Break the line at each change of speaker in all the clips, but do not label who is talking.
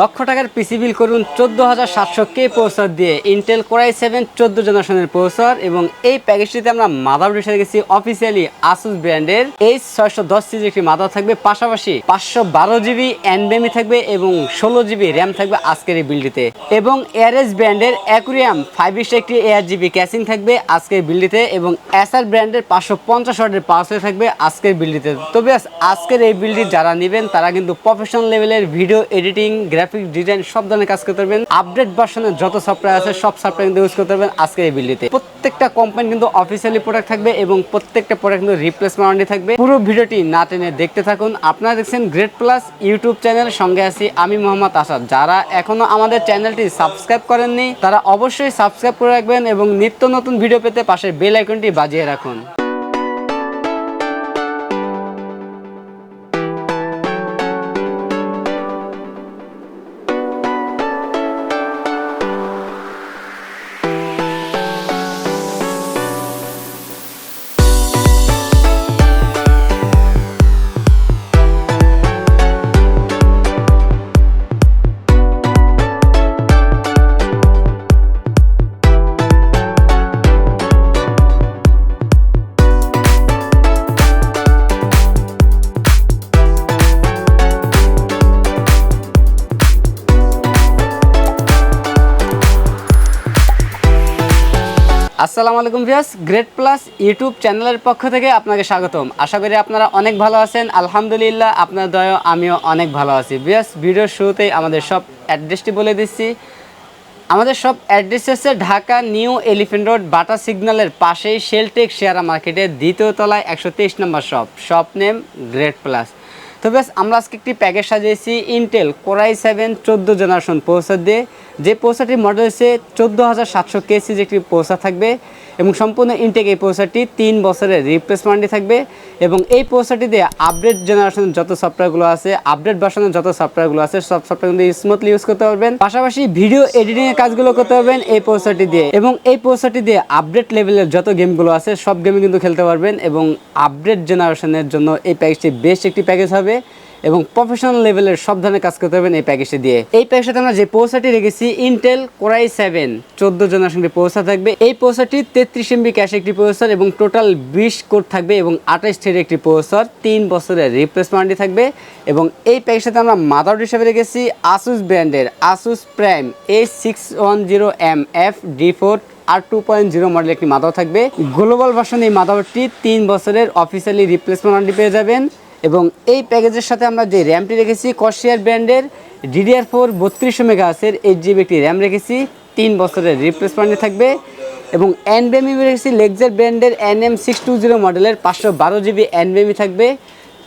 লক্ষ টাকার পিসি বিল করুন চোদ্দ হাজার সাতশো কে প্রসেসর দিয়ে ইন্টেল কোরাই সেভেন চোদ্দ জেনারেশনের প্রসেসর এবং এই প্যাকেজটিতে আমরা মাদার এসে গেছি অফিসিয়ালি আসুস ব্র্যান্ডের এইচ ছয়শো দশ সিজি একটি মাদার থাকবে, পাশাপাশি পাঁচশো বারো জিবি এনবেমি থাকবে এবং ষোলো জিবি র্যাম থাকবে আজকের এই বিলটিতে। এবং এয়ারএস ব্র্যান্ডের অ্যাকুরিয়াম ফাইভ ইস্ট একটি এয়ার জিবি ক্যাসিং থাকবে আজকের বিলটিতে এবং এসআর ব্র্যান্ডের পাঁচশো পঞ্চাশ ওয়াটের পাওয়ার থাকবে আজকের বিলটিতে। তবে আজকের এই বিলটি যারা নেবেন, তারা কিন্তু প্রফেশনাল লেভেলের ভিডিও এডিটিং গ্রাফিক ডিজাইন সব ধরনের কাজ করতে পারবেন। আপডেট ভার্সনের যত সফটওয়্যার আছে, সব সফটওয়্যার কিন্তু ইউজ করতে পারবেন আজকের এই বিলটিতে প্রত্যেকটা কোম্পানি কিন্তু অফিসিয়ালি প্রোডাক্ট থাকবে এবং প্রত্যেকটা প্রোডাক্ট কিন্তু রিপ্লেসমেন্ট ওয়ারেন্টি থাকবে। পুরো ভিডিওটি না টেনে দেখতে থাকুন। আপনারা দেখছেন গ্রেট প্লাস ইউটিউব চ্যানেল সঙ্গে আছি আমি মোহাম্মদ আসাদ। যারা এখনও আমাদের চ্যানেলটি সাবস্ক্রাইব করেননি, তারা অবশ্যই সাবস্ক্রাইব করে রাখবেন এবং নিত্য নতুন ভিডিও পেতে পাশে বেল আইকনটি বাজিয়ে রাখুন। আসসালামু আলাইকুম ভিয়াস গ্রেট প্লাস ইউটিউব চ্যানেলের পক্ষ থেকে আপনাকে স্বাগতম। আশা করি আপনারা অনেক ভালো আছেন। আলহামদুলিল্লাহ, আপনার দয়া আমিও অনেক ভালো আছি। ভিয়াস ভিডিওর শুরুতেই আমাদের সব অ্যাড্রেসটি বলে দিচ্ছি। আমাদের সব অ্যাড্রেস হচ্ছে Dhaka New Elephant Road, Bata সিগন্যালের পাশেই শেলটেক শেয়ারা মার্কেটের দ্বিতীয় তলায় একশো তেইশ number shop. Shop name Great Plus তো বেশ আমরা আজকে একটি প্যাকেজ সাজিয়েছি ইন্টেল কোরাই সেভেন চোদ্দ জেনারেশন প্রসেসর দিয়ে। যে প্রসেসরটির মডেল হচ্ছে চোদ্দ হাজার সাতশো কেসিজ একটি প্রসেসর থাকবে এবং সম্পূর্ণ ইনটেক এই প্রসেসরটি তিন বছরের রিপ্লেসমেন্টই থাকবে এবং এই দিয়ে আপডেট জেনারেশনের যত সফটওয়্যারগুলো আছে আপডেট ভার্সনের যত সফটওয়্যারগুলো আছে, সব সফটওয়্যার কিন্তু স্মুথলি ইউজ করতে পারবেন। পাশাপাশি ভিডিও এডিটিং এর কাজগুলো করতে পারবেন এই প্রসেসরটি দিয়ে এবং এই প্রসেসরটি দিয়ে আপডেট লেভেলের যত গেমগুলো আছে, সব গেমে কিন্তু খেলতে পারবেন এবং আপডেট জেনারেশনের জন্য এই প্যাকেজটি বেস্ট একটি প্যাকেজ হবে এবং প্রফেশনাল লেভেলের সব ধরনের কাজ করতে পারবেন এই প্যাকেজটি দিয়ে। এই প্যাকেজটাতে আমরা যে পৌঁছাটি রেখেছি ইন্টেল কোরাই সেভেন, চোদ্দ জনের সঙ্গে পৌঁছা থাকবে। এই পৌঁছাটি তেত্রিশ এমবি ক্যাশ একটি প্রসেসর এবং টোটাল বিশ কোড থাকবে এবং আঠাশ থ্রেড একটি প্রসেসর, তিন বছরের রিপ্লেসমেন্টই থাকবে এবং এই প্যাকের সাথে আমরা মাদার হিসেবে রেখেছি আসুস ব্র্যান্ডের Asus Prime A six one zero M F D four R two point zero model একটি মাদার থাকবে। গ্লোবাল ভার্সন এই মাদারটি তিন বছরের অফিসিয়ালি রিপ্লেসমেন্ট পেয়ে যাবেন এবং এই প্যাকেজের সাথে আমরা যে র্যামটি রেখেছি কশিয়ার ব্র্যান্ডের ডিডিআর ফোর বত্রিশশো মেগাহাসের এইট জিবি একটি র্যাম রেখেছি। তিন বছরের রিপ্লেসমেন্টে থাকবে এবং এনবেমি রেখেছি লেগজার ব্র্যান্ডের N M six two zero মডেলের পাঁচশো বারো জিবি এনবেমি থাকবে।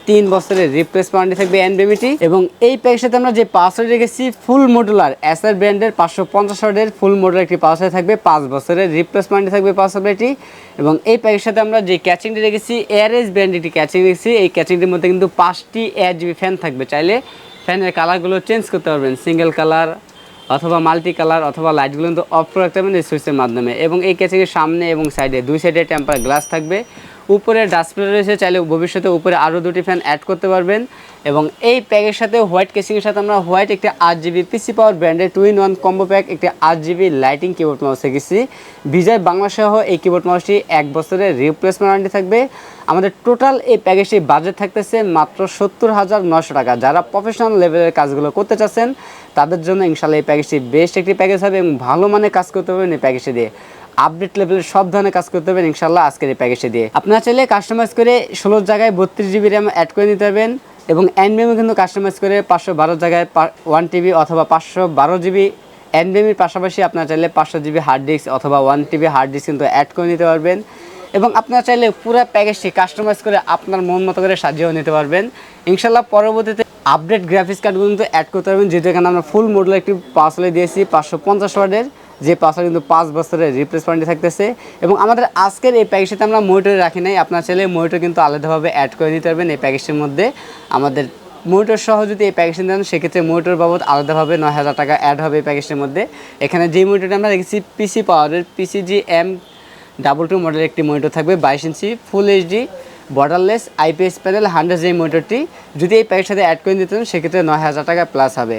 তিন বছরের রিপ্লেস রিপ্লেসমেন্টে থাকবে এনবেমিটি এবং এই প্যাকের সাথে আমরা যে পাসওয়ার্ড রেখেছি ফুল মডুলার এসআর ব্র্যান্ডের পাঁচশো পঞ্চাশ ওয়ার্ডের ফুল মডুলার একটি পাসওয়ার্ড থাকবে। পাঁচ বছরের রিপ্লেস রিপ্লেসমেন্টে থাকবে পাসওয়ার্ডটি এবং এই প্যাকের সাথে আমরা যে ক্যাচিংটি রেখেছি এয়ারএস ব্র্যান্ড একটি ক্যাচিং রেখেছি। এই ক্যাচিংটির মধ্যে কিন্তু পাঁচটি এয়ার জিবি ফ্যান থাকবে চাইলে। ফ্যানের কালারগুলো চেঞ্জ করতে পারবেন। সিঙ্গেল কালার অথবা মাল্টি কালার অথবা লাইটগুলো কিন্তু অফ করে রাখতে পারবেন এই সুইচের মাধ্যমে। এবং এই ক্যাচিংয়ের সামনে এবং সাইডে দুই সাইডে টেম্পার গ্লাস থাকবে। উপরে ডাসপ্লে রয়েছে, চাইলে ভবিষ্যতে উপরে আরও দুটি ফ্যান অ্যাড করতে পারবেন। এবং এই প্যাকের সাথে হোয়াইট কেসিংয়ের সাথে আমরা হোয়াইট একটি আট জিবি পিসি পাওয়ার ব্র্যান্ডের two in one combo pack একটি আট জিবি লাইটিং কিবোর্ড মাউস রেখেছি বিজয় বাংলা সহ এই কিবোর্ড মাউসটি এক বছরের রিপ্লেসমেন্ট ওয়ারেন্টি থাকবে। আমাদের টোটাল এই প্যাকেজটি বাজেট থাকতেছে মাত্র সত্তর হাজার নশো টাকা। যারা প্রফেশনাল লেভেলের কাজগুলো করতে চাচ্ছেন, তাদের জন্য ইনশাল্লাহ এই প্যাকেজটি বেস্ট একটি প্যাকেজ হবে এবং ভালো মানে কাজ করতে পারবেন এই প্যাকেজটি দিয়ে আপডেট লেভেলের সব ধরনের কাজ করতে পারবেন ইনশাল্লাহ আজকের এই প্যাকেজটি দিয়ে। আপনারা চাইলে কাস্টমাইজ করে ষোলো জায়গায় বত্রিশ জিবি র্যাম অ্যাড করে নিতে পারবেন এবং এনবিএমও কিন্তু কাস্টমাইজ করে পাঁচশো বারো জায়গায় ওয়ান টিবি অথবা পাঁচশো বারো জিবি এনবিএমির পাশাপাশি আপনারা চাইলে পাঁচশো জিবি হার্ড ডিস্ক অথবা ওয়ান টিবি হার্ড ডিস্ক কিন্তু অ্যাড করে নিতে পারবেন। এবং আপনারা চাইলে পুরো প্যাকেজটি কাস্টমাইজ করে আপনার মন মতো করে সাজিয়েও নিতে পারবেন। ইনশাল্লাহ পরবর্তীতে আপডেট গ্রাফিক্স কার্ডগুলো কিন্তু অ্যাড করতে পারবেন, যেহেতু এখানে আমরা ফুল মডেল একটি পাসওয়ার্ড দিয়েছি, পাঁচশো পঞ্চাশ ওয়ার্ডের যে পাসওয়ার্ড কিন্তু পাঁচ বছরের রিপ্লেসমেন্টে থাকতেছে। এবং আমাদের আজকের এই প্যাকেজটাতে আমরা মনিটরে রাখি নাই। আপনার চাইলে মনিটর কিন্তু আলাদাভাবে অ্যাড করে নিতে পারবেন এই প্যাকেজটির মধ্যে। আমাদের মনিটর সহ যদি এই প্যাকেজটি দেন সেক্ষেত্রে মনিটর বাবদ আলাদাভাবে নয় হাজার টাকা অ্যাড হবে এই প্যাকেজটির মধ্যে। এখানে যে মনিটরটা আমরা রেখেছি পিসি পাওয়ারের পিসিজি এম ডাবল টু মডেলের একটি মনিটর থাকবে, বাইশ inch full HD borderless IPS panel hundred G মোটরটি যদি এই প্যাকের সাথে অ্যাড করে দিতেন সেক্ষেত্রে নয় হাজার টাকা প্লাস হবে।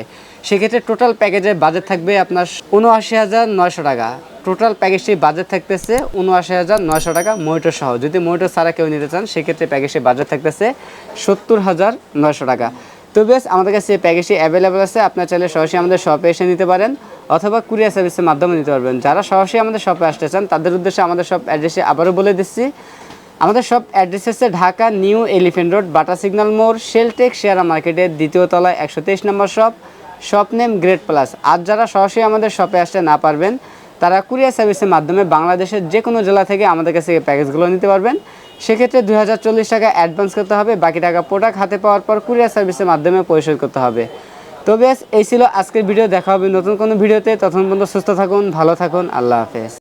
সেক্ষেত্রে টোটাল প্যাকেজের বাজেট থাকবে আপনার উনআশি হাজার নয়শো টাকা। টোটাল প্যাকেজটির বাজেট থাকতেছে উনআশি হাজার নয়শো টাকা মোটর সহ। যদি মোটর ছাড়া কেউ নিতে চান, সেক্ষেত্রে প্যাকেজটির বাজেট থাকতেছে সত্তর হাজার নয়শো টাকা। তো বেশ, আমাদের কাছে এই প্যাকেজটি অ্যাভেলেবেল আছে। আপনার চাইলে সরাসরি আমাদের শপে এসে নিতে পারেন অথবা কুরিয়ার সার্ভিসের মাধ্যমে নিতে পারবেন। যারা সরাসরি আমাদের শপে আসতে চান, তাদের উদ্দেশ্যে আমাদের শপ অ্যাড্রেসে আবারও বলে দিচ্ছি। আমাদের সব অ্যাড্রেস হচ্ছে Dhaka, New Elephant Road, Bata signal মোড়, শেলটেক, শেয়ারা মার্কেটের দ্বিতীয় তলায় একশো তেইশ number shop shop name Great Plus. আর যারা সরাসরি আমাদের শপে আসতে না পারবেন, তারা কুরিয়ার সার্ভিসের মাধ্যমে বাংলাদেশের যে কোনো জেলা থেকে আমাদের কাছে এই প্যাকেজগুলো নিতে পারবেন। সেক্ষেত্রে দুই হাজার চল্লিশ টাকা অ্যাডভান্স করতে হবে, বাকি টাকা প্রোডাক্ট হাতে পাওয়ার পর কুরিয়ার সার্ভিসের মাধ্যমে পরিশোধ করতে হবে। তো বেশ এই ছিল আজকের ভিডিও, দেখা হবে নতুন কোনো ভিডিওতে। তখন পর্যন্ত সুস্থ থাকুন, ভালো থাকুন, আল্লাহ হাফেজ।